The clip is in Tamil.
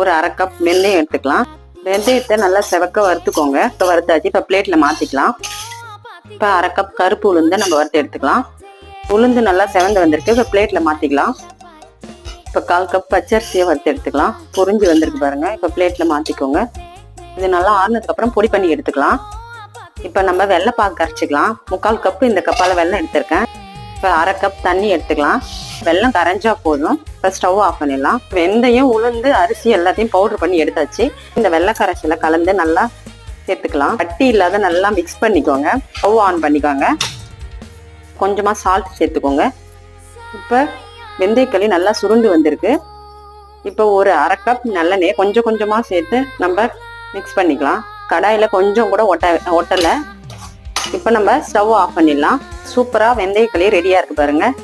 ஒரு அரை கப் வெந்தயம் எடுத்துக்கலாம். வெந்தயத்தை நல்லா செவக்க வறுத்துக்கோங்க. இப்போ வறுத்தாச்சு. இப்போ பிளேட்டில் மாற்றிக்கலாம் இப்போ அரை கப் கருப்பு உளுந்தை நம்ம வறுத்து எடுத்துக்கலாம். உளுந்து நல்லா செவந்து வந்திருக்கு. இப்போ பிளேட்டில் மாற்றிக்கலாம் இப்போ கால் கப் பச்சரிசியை வறுத்து எடுத்துக்கலாம். பொறிஞ்சு வந்திருக்கு பாருங்கள் இப்போ பிளேட்டில் மாற்றிக்கோங்க இது நல்லா ஆறுனதுக்கப்புறம் பொடி பண்ணி எடுத்துக்கலாம். இப்போ நம்ம வெள்ளைப்பாக்கு கரைச்சிக்கலாம். முக்கால் கப்பு இந்த கப்பால் வெள்ளம் எடுத்திருக்கேன். இப்போ அரை கப் தண்ணி எடுத்துக்கலாம். வெல்லம் கரைஞ்சா போதும். இப்போ ஸ்டவ் ஆஃப் பண்ணிடலாம். வெந்தயம் உளுந்து அரிசி எல்லாத்தையும் பவுடர் பண்ணி எடுத்தாச்சு. இந்த வெள்ளை கரைசலை கலந்து நல்லா சேர்த்துக்கலாம். கட்டி இல்லாத நல்லா மிக்ஸ் பண்ணிக்கோங்க. ஸ்டவ் ஆன் பண்ணிக்கோங்க. கொஞ்சமாக சால்ட் சேர்த்துக்கோங்க. இப்போ வெந்தயக்களி நல்லா சுருண்டு வந்திருக்கு. இப்போ ஒரு அரை கப் நல்லெண்ணெய் கொஞ்சம் கொஞ்சமாக சேர்த்து நம்ம மிக்ஸ் பண்ணிக்கலாம். கடாயில் கொஞ்சம் கூட ஒட்ட ஒட்டலை. இப்போ நம்ம ஸ்டவ் ஆஃப் பண்ணிடலாம். சூப்பராக வெந்தயக்களி ரெடியாக இருக்கு பாருங்கள்